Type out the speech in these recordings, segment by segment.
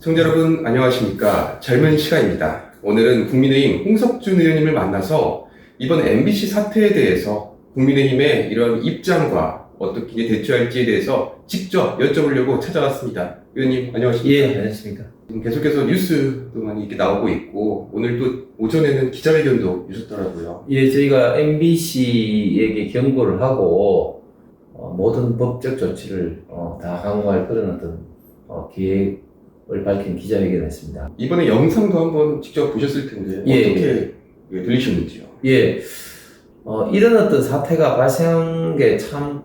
시청자 여러분 안녕하십니까? 젊은 시간입니다. 오늘은 국민의힘 홍석준 의원님을 만나서 이번 MBC 사태에 대해서 국민의힘의 이런 입장과 어떻게 대처할지에 대해서 직접 여쭤보려고 찾아왔습니다. 의원님 안녕하십니까? 예, 안녕하십니까. 지금 계속해서 뉴스도 많이 이렇게 나오고 있고 오늘 또 오전에는 기자회견도 주셨더라고요. 예, 저희가 MBC에게 경고를 하고 어, 모든 법적 조치를 어, 다 강구할 그런 어떤 어, 계획 을 밝힌 기자회견을 했습니다. 이번에 영상도 한번 직접 보셨을 텐데 예, 어떻게 예, 들리셨는지요 예, 어, 이런 어떤 사태가 발생한 게 참,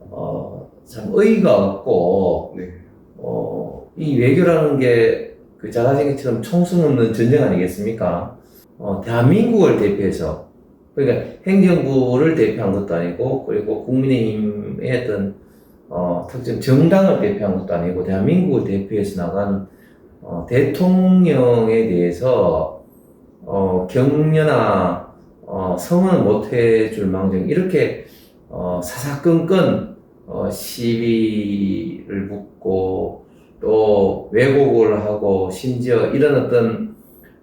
어, 참 의의가 없고, 네. 어, 이 외교라는 게, 그잘 아시는 것처럼 총수 없는 전쟁 아니겠습니까? 어, 대한민국을 대표해서, 그러니까 행정부를 대표한 것도 아니고, 그리고 국민의힘의 어떤, 어, 특정 정당을 대표한 것도 아니고, 대한민국을 대표해서 나간, 어, 대통령에 대해서, 어, 격려나, 어, 성은 못 해줄 망정, 이렇게, 어, 사사건건, 어, 시비를 붙고, 또 왜곡을 하고, 심지어 이런 어떤,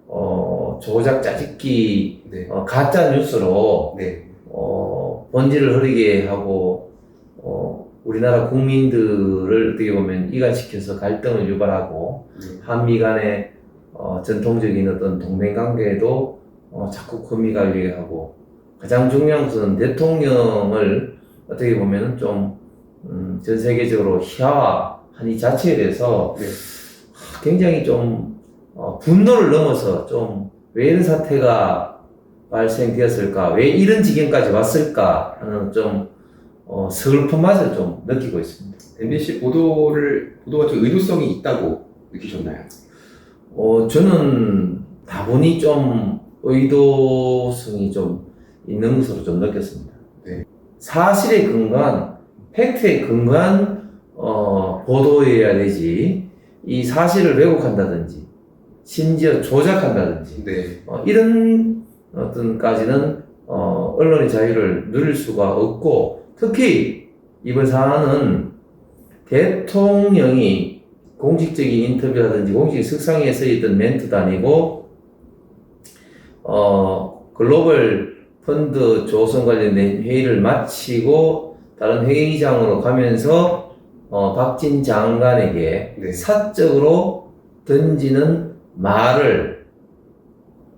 어, 조작 짜집기, 네. 어, 가짜 뉴스로, 네. 어, 번지를 흐르게 하고, 어, 우리나라 국민들을 어떻게 보면 이간시켜서 갈등을 유발하고, 네. 한미 간의 어, 전통적인 어떤 동맹 관계에도 어, 자꾸 금이 갈리게 하고 가장 중요한 것은 대통령을 어떻게 보면은 좀, 음, 전 세계적으로 희화한 이 자체에 대해서 네. 하, 굉장히 좀 어, 분노를 넘어서 좀 왜 이런 사태가 발생되었을까, 왜 이런 지경까지 왔을까 하는 좀 어, 슬픈 맛을 좀 느끼고 있습니다. MBC 보도를 보도가 좀 의도성이 있다고 느끼셨나요? 어, 저는 다분히 좀 의도성이 좀 있는 것으로 좀 느꼈습니다. 네. 사실에 근거한, 팩트에 근거한, 어, 보도여야 되지, 이 사실을 왜곡한다든지, 심지어 조작한다든지, 네. 어, 이런 어떤까지는, 어, 언론의 자유를 누릴 수가 없고, 특히 이번 사안은 대통령이 공식적인 인터뷰라든지 공식 석상에 쓰였던 멘트도 아니고 어 글로벌 펀드 조성 관련된 회의를 마치고 다른 회의장으로 가면서 어 박진 장관에게 네. 사적으로 던지는 말을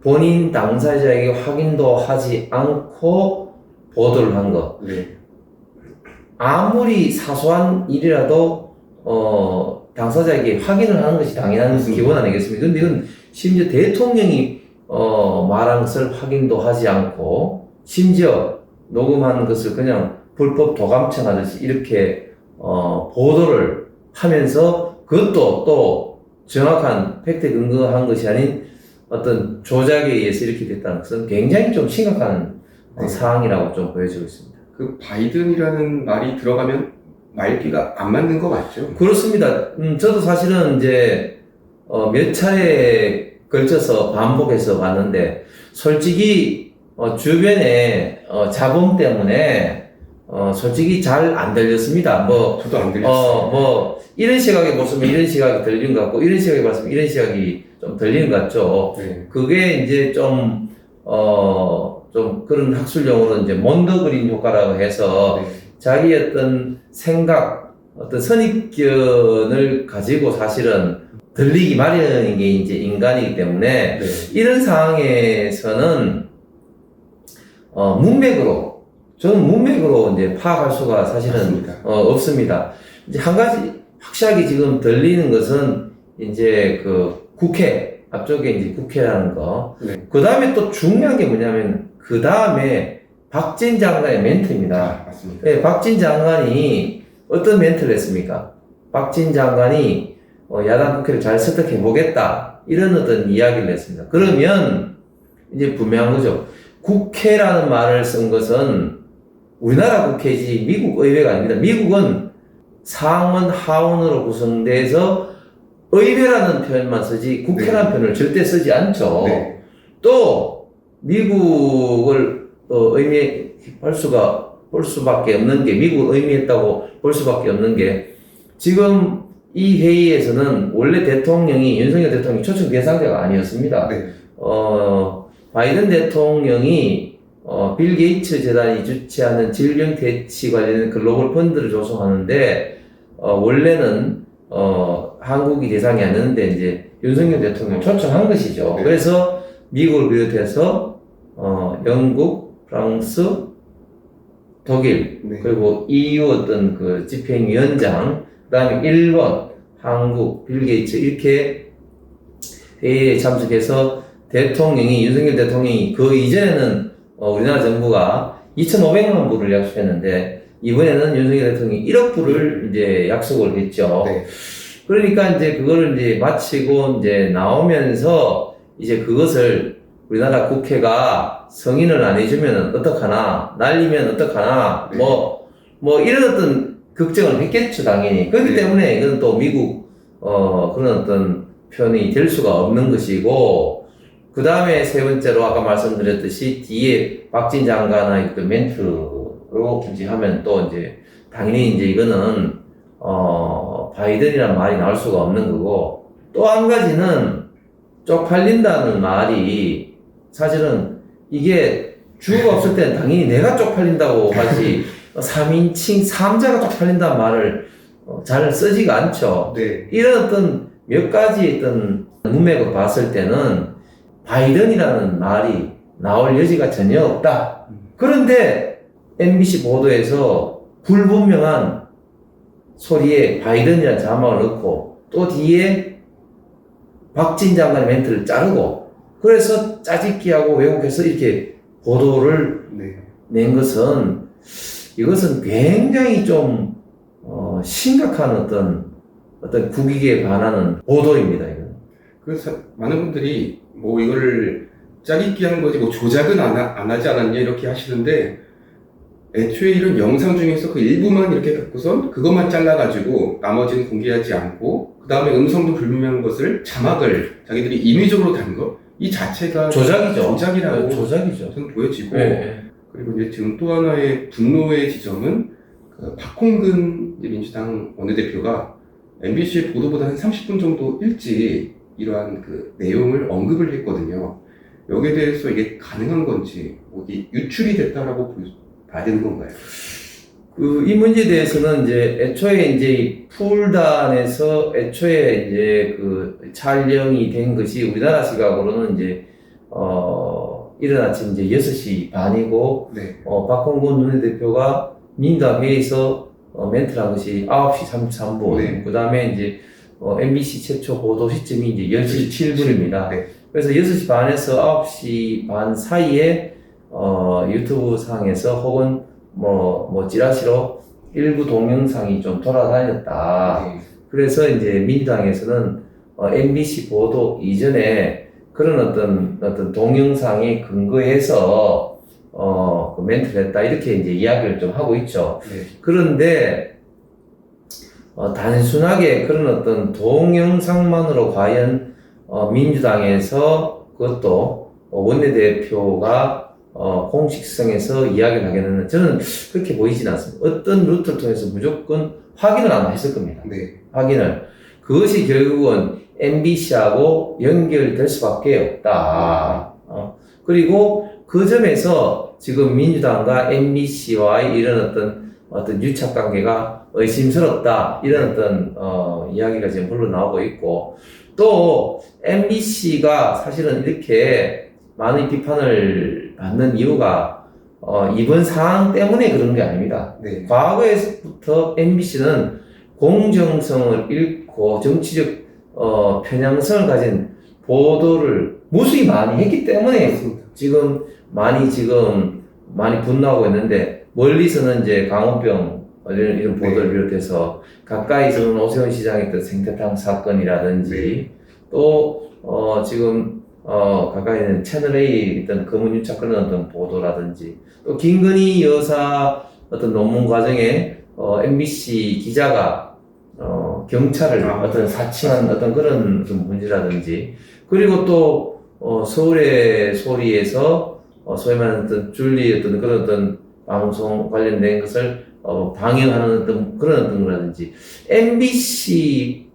본인 당사자에게 확인도 하지 않고 보도를 한 것. 네. 아무리 사소한 일이라도 어 당사자에게 확인을 하는 것이 당연한 맞습니다. 기본 아니겠습니까? 근데 이건 심지어 대통령이 어 말한 것을 확인도 하지 않고 심지어 녹음한 것을 그냥 불법 도감청 하듯이 이렇게 어 보도를 하면서 그것도 또 정확한 팩트 근거한 것이 아닌 어떤 조작에 의해서 이렇게 됐다는 것은 굉장히 좀 심각한 어, 네. 사항이라고 좀 보여지고 있습니다. 그 바이든이라는 말이 들어가면 말귀가 안 맞는 거 맞죠? 그렇습니다. 음, 저도 사실은 이제, 어, 몇 차례에 걸쳐서 반복해서 봤는데, 솔직히, 어, 주변에, 어, 자본 때문에, 어, 솔직히 잘 안 들렸습니다. 뭐, 저도 안 들렸어요. 어, 뭐, 이런 시각에 보시면 이런 시각이 들리는 것 같고, 이런 시각에 봤으면 이런 시각이 좀 들리는 것 같죠. 네. 그게 이제 좀, 어, 좀 그런 학술 용어로 이제 몬더그린 효과라고 해서, 네. 자기 어떤 생각, 어떤 선입견을 가지고 사실은 들리기 마련인 게 이제 인간이기 때문에 네. 이런 상황에서는 어, 문맥으로 저는 문맥으로 이제 파악할 수가 사실은. 어, 없습니다. 이제 한 가지 확실하게 지금 들리는 것은 이제 그 국회 앞쪽에 이제 국회라는 거. 네. 그 다음에 또 중요한 게 뭐냐면 그 다음에 박진 장관의 멘트입니다. 아, 맞습니다. 네, 박진 장관이 어떤 멘트를 했습니까? 박진 장관이 어, 야당 국회를 잘 설득해 보겠다 이런 어떤 이야기를 했습니다. 그러면 이제 분명한 거죠. 국회라는 말을 쓴 것은 우리나라 국회지 미국 의회가 아닙니다. 미국은 상원 하원으로 구성돼서 의회라는 표현만 쓰지 국회라는 표현을 절대 쓰지 않죠. 네. 또 미국을 어, 의미할 수가 볼 수밖에 없는 게 미국을 의미했다고 볼 수밖에 없는 게 지금 이 회의에서는 원래 대통령이 윤석열 대통령이 초청 대상자가 아니었습니다. 네. 어, 바이든 대통령이 어, 빌 게이츠 재단이 주최하는 질병 대치 관련 글로벌 펀드를 조성하는데 어, 원래는 어, 한국이 대상이 아니었는데 이제 윤석열 대통령 초청한 것이죠. 네. 그래서 미국을 비롯해서 어, 영국, 프랑스, 독일 네. 그리고 EU 어떤 그 집행위원장, 그 다음에 일본, 한국, 빌 게이츠 이렇게 회의에 참석해서 대통령이, 윤석열 대통령이 그 이전에는 어, 우리나라 정부가 2,500만 불을 약속했는데 이번에는 윤석열 대통령이 1억 불을 이제 약속을 했죠. 네. 그러니까 이제 그거를 이제 마치고 이제 나오면서 이제 그것을 우리나라 국회가 승인을 안 해주면 어떡하나, 날리면 어떡하나, 네. 뭐, 뭐 이런 어떤 걱정을 했겠죠, 당연히. 그렇기 네. 때문에 이건 또 미국, 어, 그런 어떤 표현이 될 수가 없는 것이고, 그 다음에 세 번째로 아까 말씀드렸듯이 뒤에 박진 장관의 그 멘트로 이제 하면 또 이제 당연히 이제 이거는 어, 바이든이란 말이 나올 수가 없는 거고, 또 한 가지는 쪽팔린다는 말이 사실은 이게 주어가 없을 때는 당연히 내가 쪽팔린다고 하지, 3인칭, 3자가 쪽팔린다는 말을 어, 잘 쓰지가 않죠. 네. 이런 어떤 몇 가지 어떤 문맥을 봤을 때는 바이든이라는 말이 나올 여지가 전혀 없다. 그런데 MBC 보도에서 불분명한 소리에 바이든이라는 자막을 넣고 또 뒤에 박진 장관의 멘트를 자르고 그래서 짜집기하고 왜곡해서 이렇게 보도를 네. 낸 것은 이것은 굉장히 좀 어, 심각한 어떤 어떤 국익에 반하는 보도입니다. 이건. 그래서 많은 분들이 뭐 이거를 짜깁기 한 거지 뭐 조작은 안, 하, 안 하지 않았냐 이렇게 하시는데 애초에 이런 영상 중에서 그 일부만 이렇게 갖고선 그것만 잘라가지고 나머지는 공개하지 않고 그 다음에 음성도 불분명한 것을 자막을 자기들이 임의적으로 단 거 이 자체가 조작이죠. 조작이라고 네, 조작이죠. 저는 보여지고 네. 그리고 이제 지금 또 하나의 분노의 지점은 그 박홍근 민주당 원내대표가 MBC 보도보다 한 30분 정도 일찍 이러한 그 내용을 언급을 했거든요. 여기에 대해서 이게 가능한 건지, 뭐 이게 유출이 됐다라고 볼- 봐야 되는 건가요? 그, 이 문제에 대해서는 이제 애초에 이제 이 풀단에서 애초에 이제 그 촬영이 된 것이 우리나라 시각으로는 이제, 어, 이른 아침 이제 6시 반이고, 네. 어, 박홍근 원내대표가 민주당 회의에서 어, 멘트를 한 것이 9시 33분. 네. 그 다음에 이제 어, MBC 최초 보도 시점이 이제 10시 7분입니다. 네. 그래서 6시 반에서 9시 반 사이에 어, 유튜브 상에서 혹은 뭐, 뭐, 찌라시로 일부 동영상이 좀 돌아다녔다. 네. 그래서 이제 민주당에서는 어, MBC 보도 이전에 그런 어떤 어떤 동영상에 근거해서 어, 그 멘트를 했다 이렇게 이제 이야기를 좀 하고 있죠. 네. 그런데 어, 단순하게 그런 어떤 동영상만으로 과연 어, 민주당에서 그것도 어, 원내대표가 어, 공식성에서 이야기를 하겠는 저는 그렇게 보이진 않습니다. 어떤 루트를 통해서 무조건 확인을 아마 했을 겁니다. 네. 확인을. 그것이 결국은 MBC하고 연결될 수밖에 없다. 어, 그리고 그 점에서 지금 민주당과 MBC와의 이런 어떤 어떤 유착 관계가 의심스럽다. 이런 어떤 어, 이야기가 지금 흘러나오고 있고 또 MBC가 사실은 이렇게 많은 비판을 받는 이유가 어, 이번 상황 때문에 그런 게 아닙니다. 네. 과거에부터 MBC는 공정성을 잃고 정치적 어, 편향성을 가진 보도를 무수히 많이 했기 때문에 맞습니다. 지금 많이 지금 많이 분노하고 있는데 멀리서는 이제 강원병 이런, 이런 보도를 비롯해서 가까이서는 오세훈 시장의 그 생태탕 사건이라든지 또 어, 지금 어, 가까이는 채널A 어떤 검은 유착 그런 어떤 보도라든지 또 김건희 여사 어떤 논문 과정에 어, MBC 기자가 어, 경찰을 아. 어떤 사칭한 어떤 그런 좀 문제라든지 그리고 또 어, 서울의 소리에서 어, 소위 말하는 어떤 줄리 어떤 그런 어떤 방송 관련된 것을 어, 방영하는 어떤 그런 어떤 거라든지 MBC가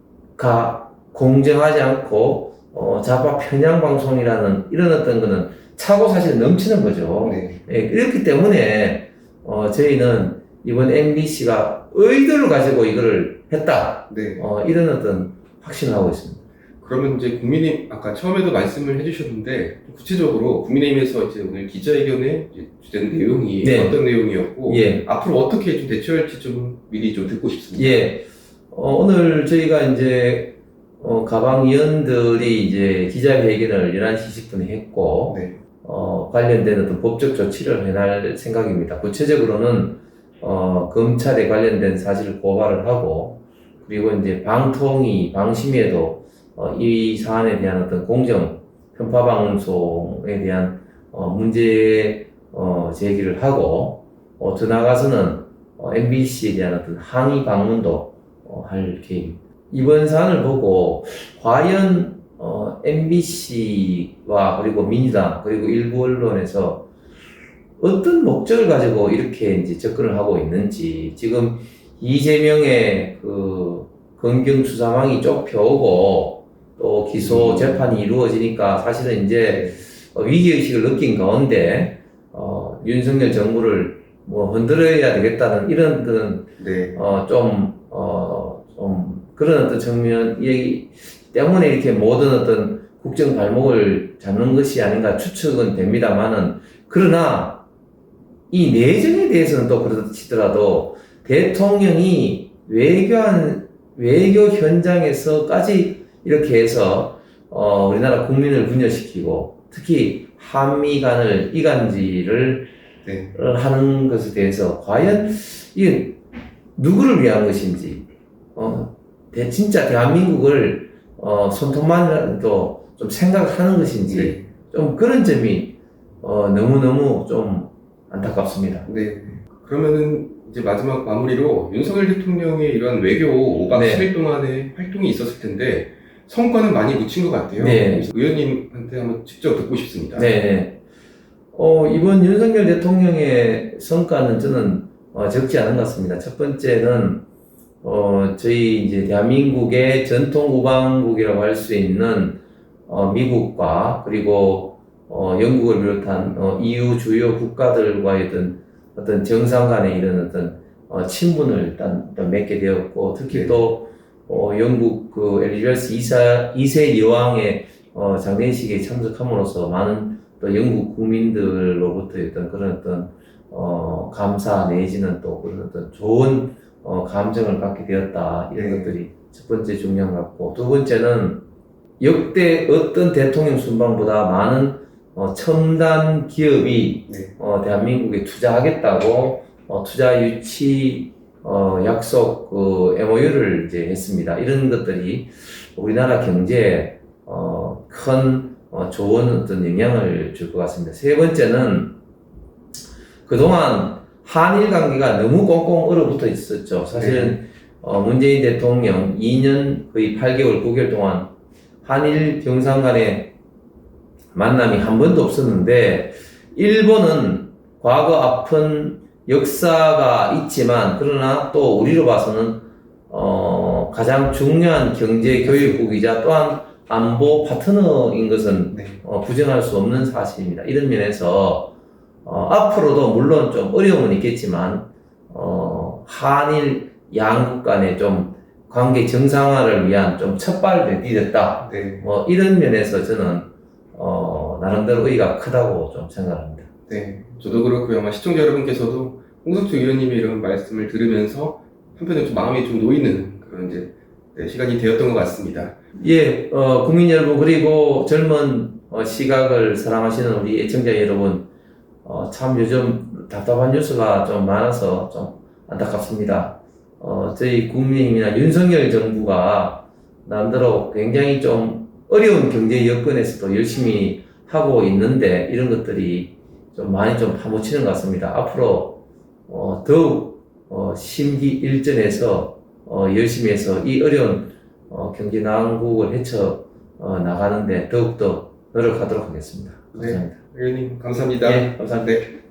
공정하지 않고 어, 좌파 편향 방송이라는 이런 어떤 거는 차고 사실 넘치는 거죠. 네. 예, 그렇기 때문에 어, 저희는 이번 MBC가 의도를 가지고 이거를 했다. 네. 어, 이런 어떤 확신을 하고 있습니다. 그러면 이제 국민의힘 아까 처음에도 말씀을 해주셨는데 좀 구체적으로 국민의힘에서 이제 오늘 기자회견에 이제 주된 내용이 네. 어떤 내용이었고 예. 앞으로 어떻게 좀 대처할지 좀 미리 좀 듣고 싶습니다. 예. 어, 오늘 저희가 이제 어, 가방 위원들이 이제 기자회견을 11시 10분에 했고 네. 어, 관련된 어떤 법적 조치를 해날 생각입니다. 구체적으로는 어, 검찰에 관련된 사실을 고발을 하고 그리고 이제 방통위, 방심위에도 어, 이 사안에 대한 어떤 공정 편파 방송에 대한 어, 문제 어, 제기를 하고 어, 더 나아가서는 어, MBC에 대한 어떤 항의 방문도 어, 할 계획입니다. 이번 사안을 보고 과연 어, MBC와 그리고 민주당 그리고 일부 언론에서 어떤 목적을 가지고 이렇게 이제 접근을 하고 있는지 지금 이재명의 그 검경 수사망이 쫓겨오고 또 기소 음. 재판이 이루어지니까 사실은 이제 어, 위기의식을 느낀 가운데 어, 윤석열 정부를 뭐 흔들어야 되겠다는 이런 그런 네. 어, 좀, 어, 좀, 그런 어떤 측면이 때문에 이렇게 모든 어떤 국정 발목을 잡는 것이 아닌가 추측은 됩니다만은, 그러나, 이 내정에 대해서는 또 그렇지더라도, 대통령이 외교한, 외교 현장에서까지 이렇게 해서, 어, 우리나라 국민을 분열시키고, 특히 한미 간을 이간질을 네. 하는 것에 대해서 과연 이게 누구를 위한 것인지, 어, 대, 진짜 대한민국을, 어, 손톱만이라도 좀 생각하는 것인지, 네. 좀 그런 점이, 어, 너무너무 좀 안타깝습니다. 네. 그러면은 이제 마지막 마무리로 윤석열 대통령의 이런 외교 5박 네. 10일 동안의 활동이 있었을 텐데 성과는 많이 묻힌 것 같아요. 네. 의원님한테 한번 직접 듣고 싶습니다. 네. 어, 이번 윤석열 대통령의 성과는 저는 어, 적지 않은 것 같습니다. 첫 번째는, 어, 저희 이제 대한민국의 전통 우방국이라고 할 수 있는, 어, 미국과 그리고, 어, 영국을 비롯한, 어, EU 주요 국가들과의 어떤, 어떤 정상 간의 이런 어떤, 어, 친분을 일단, 일단 맺게 되었고, 특히 네. 또, 어, 영국 그 엘리자베스 2사, 2세 여왕의, 어, 장례식에 참석함으로써 많은 또 영국 국민들로부터 어떤 그런 어떤 어, 감사 내지는 또 그런 어떤 좋은 어, 감정을 갖게 되었다 이런 네. 것들이 첫 번째 중요한 것 같고 두 번째는 역대 어떤 대통령 순방보다 많은 어, 첨단 기업이 네. 어, 대한민국에 투자하겠다고 어, 투자 유치 어, 약속 그 MOU를 이제 했습니다. 이런 것들이 우리나라 경제에 어, 큰 어, 좋은 어떤 영향을 줄 것 같습니다. 세 번째는 그동안 한일 관계가 너무 꽁꽁 얼어붙어 있었죠. 사실은 어, 문재인 대통령 2년 거의 8개월, 9개월 동안 한일 정상 간의 만남이 한 번도 없었는데 일본은 과거 아픈 역사가 있지만 그러나 또 우리로 봐서는 어, 가장 중요한 경제 교육국이자 또한 안보 파트너인 것은 네. 어, 부정할 수 없는 사실입니다. 이런 면에서 어, 앞으로도 물론 좀 어려움은 있겠지만 어, 한일 양국 간의 좀 관계 정상화를 위한 좀 첫발 내디뎠다. 네. 뭐 이런 면에서 저는 어, 나름대로 의의가 크다고 좀 생각합니다. 네. 저도 그렇고요. 아마 시청자 여러분께서도 홍석주 의원님의 이런 말씀을 들으면서 한편에 좀 마음이 좀 놓이는 그런 이제 네, 시간이 되었던 것 같습니다. 예, 어, 국민 여러분 그리고 젊은 어, 시각을 사랑하시는 우리 애청자 여러분 어, 참 요즘 답답한 뉴스가 좀 많아서 좀 안타깝습니다. 어, 저희 국민의힘이나 윤석열 정부가 남대로 굉장히 좀 어려운 경제 여건에서도 열심히 하고 있는데 이런 것들이 좀 많이 좀 파묻히는 것 같습니다. 앞으로 어, 더욱 어, 심기 일전해서 어, 열심히 해서 이 어려운 어, 경제 난국을 헤쳐 어, 나가는데 더욱더 노력하도록 하겠습니다. 감사합니다. 의원님 감사합니다. 예, 감사합니다. 네.